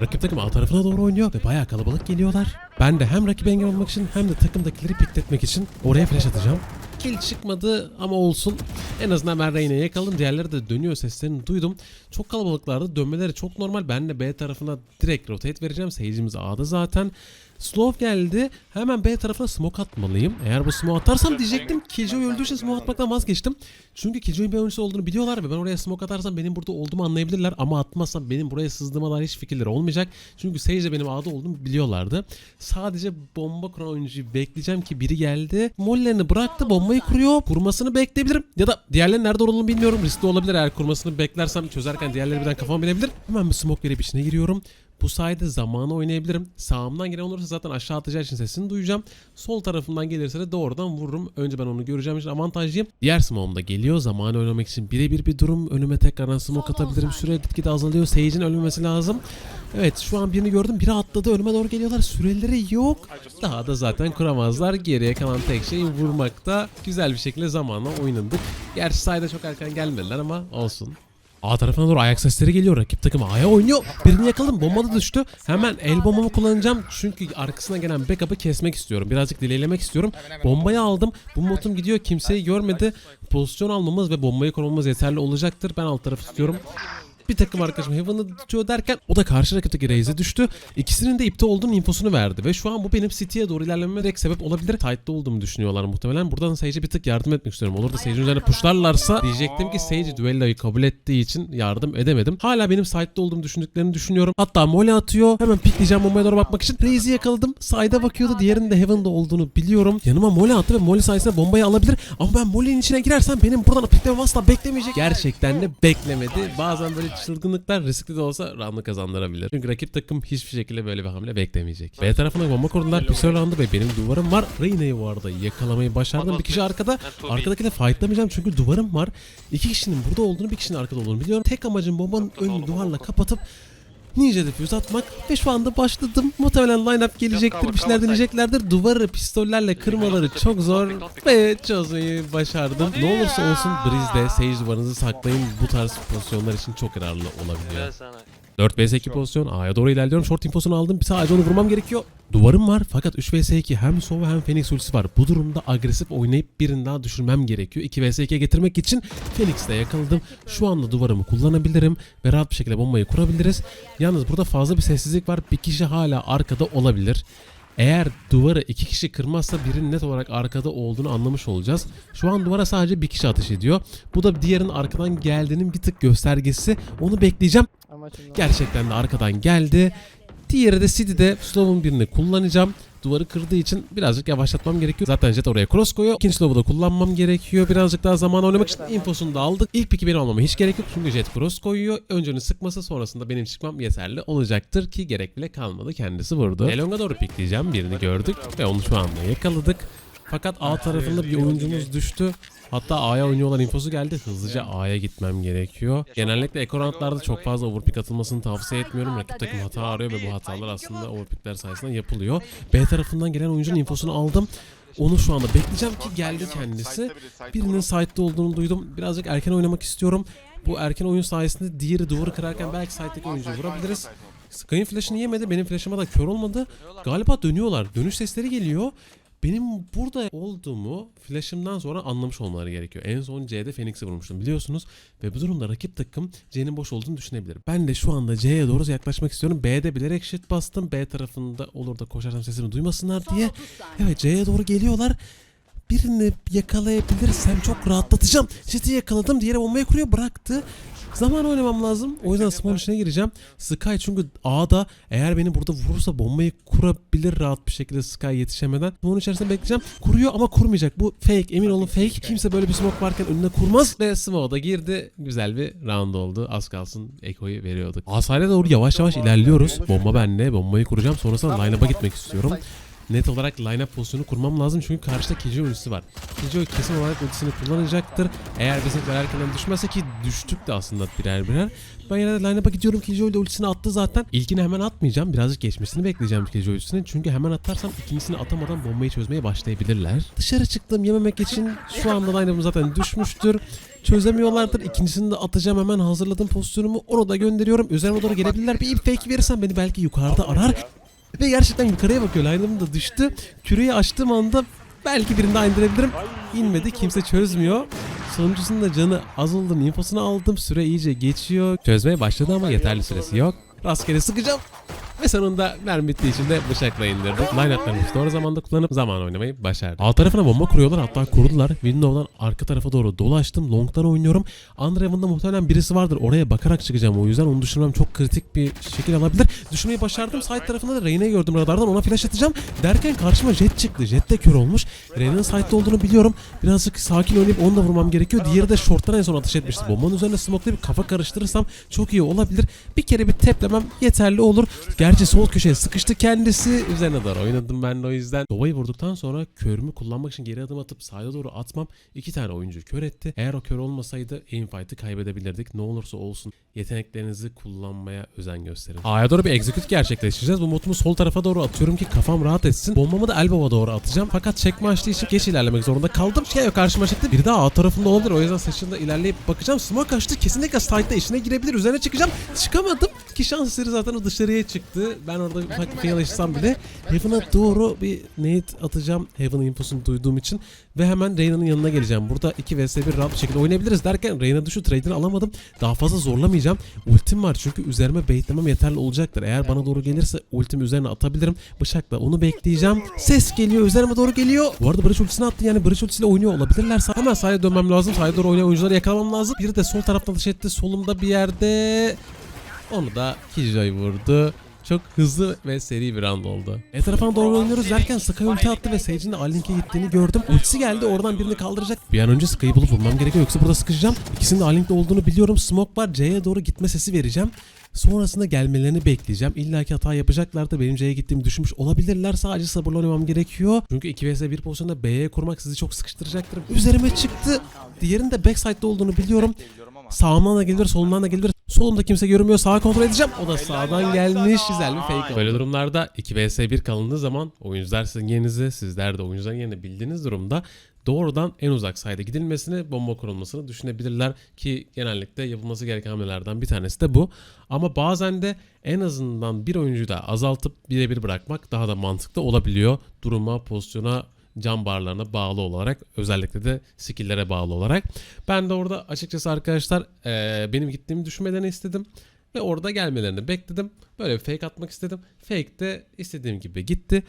Rakip takım A tarafına doğru oynuyor ve bayağı kalabalık geliyorlar. Ben de hem rakibe engel olmak için hem de takımdakileri pikletmek için oraya flash atacağım. Kill çıkmadı ama olsun. En azından ben Reyna'yı yakaladım. Diğerleri de dönüyor seslerini duydum. Çok kalabalıklardı. Dönmeleri çok normal. Ben de B tarafına direkt rotate vereceğim. Sage'imiz A'da zaten. Slow geldi. Hemen B tarafına smoke atmalıyım. Eğer bu smoke atarsam diyecektim. Killjoy öldüğü için smoke atmaktan vazgeçtim. Çünkü Killjoy'un bir oyuncusu olduğunu biliyorlar ve ben oraya smoke atarsam benim burada olduğumu anlayabilirler. Ama atmazsam benim buraya sızdığıma dair hiç fikirleri olmayacak. Çünkü Sage de benim A'da olduğumu biliyorlardı. Sadece bomba kuran oyuncuyu bekleyeceğim ki biri geldi. Mollerini bıraktı bombayı kuruyor. Kurmasını bekleyebilirim. Ya da diğerlerinin nerede olduğunu bilmiyorum. Riskli olabilir eğer kurmasını beklersem çözerken diğerleri birden kafama binebilir. Hemen bir smoke verip içine giriyorum. Bu sayede zamanı oynayabilirim. Sağımdan gelen olursa zaten aşağı atacağı için sesini duyacağım. Sol tarafımdan gelirse de doğrudan vururum. Önce ben onu göreceğim için avantajlıyım. Diğer smoke'um da geliyor. Zamanı oynamak için birebir bir durum. Önüme tekrardan smoke atabilirim. Süre gitgide azalıyor. Sage'in ölmemesi lazım. Evet şu an birini gördüm. Biri atladı. Önüme doğru geliyorlar. Süreleri yok. Daha da zaten kuramazlar. Geriye kalan tek şey vurmakta. Güzel bir şekilde zamanla oynandık. Gerçi sayda çok erken gelmediler ama olsun. A tarafına doğru ayak sesleri geliyor. Rakip takım A'ya oynuyor. Birini yakaladım. Bomba da düştü. Hemen el bombamı kullanacağım. Çünkü arkasına gelen backup'ı kesmek istiyorum. Birazcık delaylemek istiyorum. Bombayı aldım. Bu motum gidiyor. Kimseyi görmedi. Pozisyon almamız ve bombayı korumamız yeterli olacaktır. Ben alt tarafı tutuyorum. Bir takım arkadaşım Heaven'ı tutuyor derken o da karşı rakipteki Raze'e düştü. İkisinin de ipte olduğunun infosunu verdi ve şu an bu benim City'ye doğru ilerlememe direkt sebep olabilir. Tight'ta olduğumu düşünüyorlar muhtemelen. Buradan Sage'e bir tık yardım etmek istiyorum. Olur da Sage'in üzerine pushlarlarsa diyecektim ki Sage duello'yu kabul ettiği için yardım edemedim. Hala benim side'da olduğumu düşündüklerini düşünüyorum. Hatta mole atıyor. Hemen pikleyeceğim bombaya doğru bakmak için. Raze'i yakaladım. Side'a bakıyordu. Diğerinin de Heaven'da olduğunu biliyorum. Yanıma mole attı ve mole sayesinde bombayı alabilir. Ama ben molenin içine girersem benim buradan piklemem asla beklemeyecek. Gerçekten de beklemedi. Bazen böyle çılgınlıklar riskli de olsa round'u kazandırabilir. Çünkü rakip takım hiçbir şekilde böyle bir hamle beklemeyecek. B tarafına bomba kurdular. Pistol roundu ve benim duvarım var. Reyna'yı bu arada yakalamayı başardım. Bir kişi arkada. Arkadakiyle fightlamayacağım çünkü duvarım var. İki kişinin burada olduğunu bir kişinin arkada olduğunu biliyorum. Tek amacım bombanın önünü duvarla kapatıp Ninja Diffuse atmak ve şu anda başladım. Muhtemelen line-up gelecektir, bir şeyler deneyeceklerdir. Duvarı pistollerle kırmaları çok zor ve çözmeyi başardım. Ne olursa olsun Breeze'de Sage duvarınızı saklayın. Bu tarz pozisyonlar için çok yararlı olabiliyor. Gel sana. 4 vs 2 pozisyon. A'ya doğru ilerliyorum. Short infosunu aldım. Sadece onu vurmam gerekiyor. Duvarım var fakat 3 vs 2 hem Sova hem Phoenix ultisi var. Bu durumda agresif oynayıp birini daha düşürmem gerekiyor. 2 vs 2'ye getirmek için Phoenix'te yakaladım. Şu anda duvarımı kullanabilirim ve rahat bir şekilde bombayı kurabiliriz. Yalnız burada fazla bir sessizlik var. Bir kişi hala arkada olabilir. Eğer duvarı iki kişi kırmazsa birinin net olarak arkada olduğunu anlamış olacağız. Şu an duvara sadece bir kişi ateş ediyor. Bu da diğerinin arkadan geldiğinin bir tık göstergesi. Onu bekleyeceğim. Gerçekten de arkadan geldi. Diğeri de City'de slow'un birini kullanacağım. Duvarı kırdığı için birazcık yavaşlatmam gerekiyor. Zaten Jet oraya cross koyuyor. İkinci slow'u da kullanmam gerekiyor. Birazcık daha zaman oynamak için infosunu da aldık. İlk piki benim almama hiç gerek yok. Çünkü Jet cross koyuyor. Önce onu sıkması sonrasında benim çıkmam yeterli olacaktır ki gerek bile kalmadı. Kendisi vurdu. Elong'a doğru pikleyeceğim. Birini gördük ve onu şu anda yakaladık. Fakat A tarafında bir oyuncumuz düştü. Hatta A'ya oynuyorlar infosu geldi. Hızlıca A'ya gitmem gerekiyor. Genellikle ekorantlarda çok fazla overpick atılmasını tavsiye etmiyorum. Rakip takım hata arıyor ve bu hatalar aslında overpickler sayesinde yapılıyor. B tarafından gelen oyuncunun infosunu aldım. Onu şu anda bekleyeceğim ki geldi kendisi. Birinin site'de olduğunu duydum. Birazcık erken oynamak istiyorum. Bu erken oyun sayesinde diğeri duvarı kırarken belki site'deki oyuncuyu vurabiliriz. Sky'ın flash'ını yemedi. Benim flash'ıma da kör olmadı. Galiba dönüyorlar. Dönüş sesleri geliyor. Benim burada olduğumu flash'ımdan sonra anlamış olmaları gerekiyor. En son C'de Phoenix'i vurmuştum biliyorsunuz. Ve bu durumda rakip takım C'nin boş olduğunu düşünebilir. Ben de şu anda C'ye doğru yaklaşmak istiyorum. B'de bilerek shit bastım. B tarafında olur da koşarsam sesimi duymasınlar diye. Evet C'ye doğru geliyorlar. Birini yakalayabilirsem çok rahatlatacağım. Jet'i yakaladım. Diğeri bombayı kuruyor bıraktı. Zaman oynamam lazım. O yüzden spawn içine gireceğim. Sky çünkü A'da eğer beni burada vurursa bombayı kurabilir rahat bir şekilde Sky yetişemeden. Spawn içerisinde bekleyeceğim. Kuruyor ama kurmayacak. Bu fake. Emin olun fake. Kimse böyle bir smoke varken önüne kurmaz. Ve smoke da girdi. Güzel bir round oldu. Az kalsın Eko'yu veriyorduk. A sahile doğru yavaş yavaş ilerliyoruz. Bomba bende. Bombayı kuracağım. Sonrasında line-up'a gitmek istiyorum. Net olarak line-up pozisyonu kurmam lazım. Çünkü karşıda Killjoy ultisi var. Killjoy kesin olarak ultisini kullanacaktır. Eğer bizimkiler erkenden düşmezse ki düştük de aslında birer birer. Ben yine de line-up'a gidiyorum. Killjoy da ultisini attı zaten. İlkini hemen atmayacağım. Birazcık geçmesini bekleyeceğim Killjoy ultisinin. Çünkü hemen atarsam ikincisini atamadan bombayı çözmeye başlayabilirler. Dışarı çıktım yememek için şu anda line-up'ım zaten düşmüştür. Çözemiyorlardır. İkincisini de atacağım hemen hazırladım pozisyonumu. Onu da gönderiyorum. Üzerime doğru gelebilirler. Bir fake verirsem beni belki yukarıda arar. Ve gerçekten yukarıya bakıyor. Line'ım da düştü. Küreyi açtığım anda belki birini daha indirebilirim. İnmedi. Kimse çözmüyor. Sonuncusunun da canı az olduğunu infosunu aldım. Süre iyice geçiyor. Çözmeye başladı ama yeterli süresi yok. Rastgele sıkacağım. Ve sonunda mermi bittiği için de bıçakla indirdim. Line-up'larını doğru zamanda kullanıp zaman oynamayı başardım. Alt tarafına bomba kuruyorlar hatta kurdular. Window'dan arka tarafa doğru dolaştım. Long'dan oynuyorum. Underhaven'da muhtemelen birisi vardır. Oraya bakarak çıkacağım o yüzden. Onu düşürmem çok kritik bir şekil alabilir. Düşürmeyi başardım. Side tarafında da Reyna'yı gördüm radardan. Ona flash atacağım. Derken karşıma Jet çıktı. Jet de kör olmuş. Reyna'nın side'de olduğunu biliyorum. Birazcık sakin oynayıp onu da vurmam gerekiyor. Diğeri de short'tan en son ateş etmişti. Bombanın üzerine smoke'layıp kafa karıştırırsam çok iyi olabilir. Bir kere bir teplemem yeterli olur. Gerçi sol köşeye sıkıştı kendisi. Üzerine doğru oynadım ben de o yüzden. Dova'yı vurduktan sonra körümü kullanmak için geri adım atıp sahaya doğru atmam. iki tane oyuncu kör etti. Eğer o kör olmasaydı aim fight'ı kaybedebilirdik. Ne olursa olsun yeteneklerinizi kullanmaya özen gösterin. A'ya doğru bir execute gerçekleştireceğiz. Bu modumu sol tarafa doğru atıyorum ki kafam rahat etsin. Bombamı da Elbow'a doğru atacağım. Fakat çekme açtığı için geç ilerlemek zorunda kaldım. Şey yok karşıma çıktı. Bir daha A tarafında olabilir. O yüzden saçında ilerleyip bakacağım. Smoke açtı. Kesinlikle side'da işine girebilir. Üzerine çıkacağım. Çıkamadım. Ki şans eseri zaten o dışarıya çıktı. Ben orada ufak bir fail yaşasam bile Heaven'a doğru bir nade atacağım. Heaven infosunu duyduğum için. Ve hemen Reyna'nın yanına geleceğim. Burada 2 vs 1 rahat bir şekilde oynayabiliriz derken Reyna düşü trade'ini alamadım. Daha fazla zorlamayacağım. Ultim var çünkü üzerime baitlemem yeterli olacaktır. Eğer bana doğru gelirse ultimi üzerine atabilirim. Bıçakla onu bekleyeceğim. Ses geliyor üzerime doğru geliyor. Bu arada Breach ultisini attı yani Breach ultisiyle oynuyor olabilirlerse hemen sahaya dönmem lazım. Sahaya doğru oynayan oyuncuları yakalamam lazım. Biri de sol taraftan dış etti. Solumda bir yerde. Onu da Killjoy vurdu. Çok hızlı ve seri bir round oldu. E tarafına doğru oynuyoruz derken Sky ulti attı ve Sage'in de Alink'e gittiğini gördüm. Ultisi geldi oradan birini kaldıracak. Bir an önce Sky'ı bulup vurmam gerekiyor yoksa burada sıkışacağım. İkisinin de Alink'te olduğunu biliyorum. Smoke var C'ye doğru gitme sesi vereceğim. Sonrasında gelmelerini bekleyeceğim. İlla ki hata yapacaklar da benim C'ye gittiğimi düşünmüş olabilirler. Sadece sabırlı oynamam gerekiyor. Çünkü 2 vs 1 pozisyonda B'ye kurmak sizi çok sıkıştıracaktır. Üzerime çıktı. Diğerinin de backside'da olduğunu biliyorum. Sağımdan da gelir, solumdan da gelir. Solumda kimse görünmüyor. Sağa kontrol edeceğim. O da sağdan gelmiş. Güzel bir fake. Böyle durumlarda 2 vs 1 kalındığı zaman oyuncular sizin yerinizi, sizler de oyuncuların yerini bildiğiniz durumda doğrudan en uzak sayıda gidilmesini, bomba kurulmasını düşünebilirler ki genellikle yapılması gereken hamlelerden bir tanesi de bu. Ama bazen de en azından bir oyuncuyu da azaltıp birebir bırakmak daha da mantıklı olabiliyor. Duruma, pozisyona, cam barlarına bağlı olarak özellikle de skill'lere bağlı olarak. Ben de orada açıkçası arkadaşlar eee, benim gittiğimi düşünmelerini istedim. Ve orada gelmelerini bekledim. Böyle bir fake atmak istedim. Fake de istediğim gibi gitti.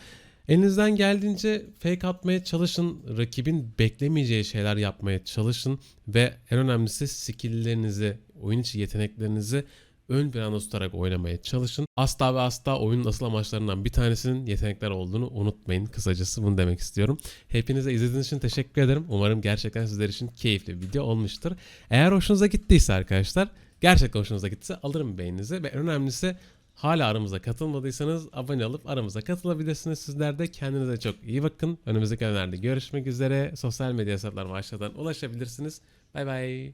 Elinizden geldiğince fake atmaya çalışın. Rakibin beklemeyeceği şeyler yapmaya çalışın. Ve en önemlisi skill'lerinizi, oyun içi yeteneklerinizi ön planda tutarak oynamaya çalışın. Asla ve asla oyunun asıl amaçlarından bir tanesinin yetenekler olduğunu unutmayın. Kısacası bunu demek istiyorum. Hepinize izlediğiniz için teşekkür ederim. Umarım gerçekten sizler için keyifli bir video olmuştur. Eğer hoşunuza gittiyse arkadaşlar, gerçekten hoşunuza gittiyse alırım beğeninizi ve en önemlisi Hala aramıza katılmadıysanız abone olup aramıza katılabilirsiniz. Sizler de kendinize çok iyi bakın. Önümüzdeki günlerde görüşmek üzere. Sosyal medya hesaplarıma aşağıdan ulaşabilirsiniz. Bay bay.